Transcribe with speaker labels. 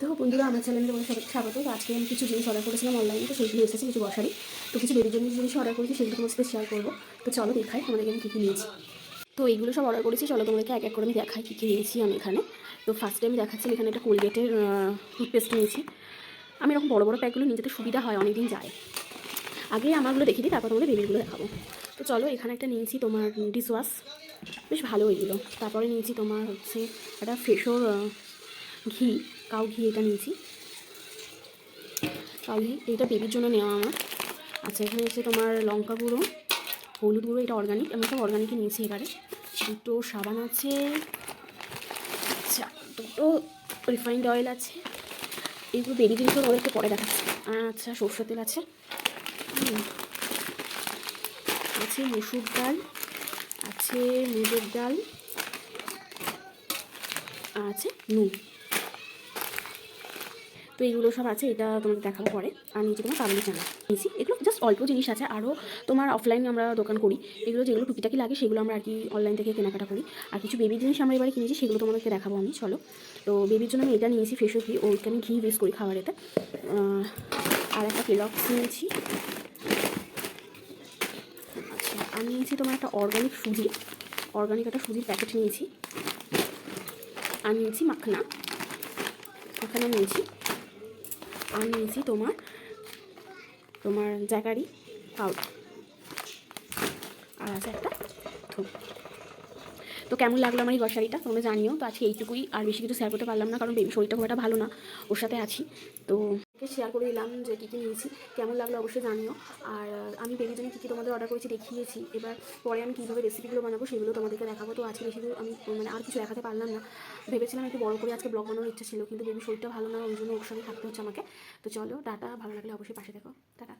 Speaker 1: তো বন্ধুরা, আমার চ্যানেলে তোমাদের সবাইকে স্বাগত। তো আজকে আমি কিছু জিনিস অর্ডার করেছিলাম অনলাইনে তো সেইগুলো এসেছে, কিছু বসারি তো কিছু বেবির জন্য জিনিস অর্ডার করেছি, সেগুলো তোমার সাথে শেয়ার করব। তো চলো দেখাই তোমাদেরকে আমি কী কী নিয়েছি। তো এইগুলো সব অর্ডার করেছি, চলো তোমাদেরকে এক এক করে আমি দেখাই কী কী নিয়েছি আমি এখানে। তো ফার্স্টে আমি দেখাচ্ছি এখানে একটা কোলগেটের টুথপেস্ট নিয়েছি। আমি এরকম বড় বড় প্যাকগুলো নিয়ে যেতে সুবিধা হয় অনেক দিন যায়। আগে আমারগুলো দেখে দিই, তারপর তোমাদের বেবিগুলো দেখাবো। তো চলো এখানে একটা নিয়েছি তোমার ডিশ ওয়াশ বেশ ভালো এগুলো। তারপরে নিয়েছি তোমার হচ্ছে একটা ফ্রেশোর ঘি, কাউ ঘি এটা নিয়েছি। কাউ ঘি, এটা বেবির জন্য নেওয়া আমার। আচ্ছা এখানে হচ্ছে তোমার লঙ্কা গুঁড়ো, হলুদ গুঁড়ো, এটা অর্গানিক আমি সব অর্গানিকই নিয়েছি এবারে। দুটো সাবান আছে আচ্ছা দুটো রিফাইন্ড অয়েল আছে। এগুলো বেবি জিনিসগুলো ওদেরকে পরে দেখাচ্ছি। আচ্ছা সর্ষের তেল আছে। আছে মসুর ডাল, আছে মুগের ডাল, আছে নুন। তো এইগুলো সব আছে, এটা তোমাকে দেখাবো পরে। আর নিচে তোমার কাবলি চানা নিয়েছি। এগুলো জাস্ট অল্প জিনিস আছে, আরও তোমার অফলাইনে আমরা দোকান করি। এগুলো যেগুলো টুকিটাকি লাগে, সেগুলো আমরা আর কি অনলাইন থেকে কেনাকাটা করি। আর কিছু বেবি জিনিস আমরা এবারে কিনেছি, সেগুলো তোমাদেরকে দেখাবো আমি, চলো। তো বেবির জন্য আমি এটা নিয়েছি ফেসো ঘি ওইটা আমি ঘি ইউজ করি খাবারেতে আর একটা কেলক্স নিয়েছি। আচ্ছা আর নিয়েছি তোমার একটা অর্গানিক সুজি। অর্গানিক একটা সুজির প্যাকেট নিয়েছি। আর নিয়েছি মাখনা। মাখানা নিয়েছি। আর নিয়েছি তোমার তোমার জ্যাকারি পাউডার আর আছে একটা ধূপ। তো কেমন লাগল আমার এই গ্রসারিটা তোমরা জানিও। তো আজকে এইটুকুই। আর বেশি কিছু শেয়ার করতে পারলাম না, কারণ শরীরটা খুব একটা ভালো না। ওর সাথে আছি। তো শেয়ার করে দিলাম যে কী কী নিয়েছি, কেমন লাগল অবশ্যই জানিও। আর আমি বেবির জন্য কী কী তোমাদের অর্ডার করেছি দেখিয়েছি। এবার পরে আমি কীভাবে রেসিপিগুলো বানাবো সেগুলো তোমাদেরকে দেখাবো। তো আজকে বেশি আমি মানে আর কিছু দেখাতে পারলাম না। ভেবেছিলাম একটু বড় করে আজকে ব্লগ বানানোর ইচ্ছা ছিল, কিন্তু বেবি শরীরটা ভালো না, ওই জন্য ওর সঙ্গে থাকতে হচ্ছে আমাকে। তো চলো, টাটা, ভালো লাগলে অবশ্যই পাশে দেখো টাটা।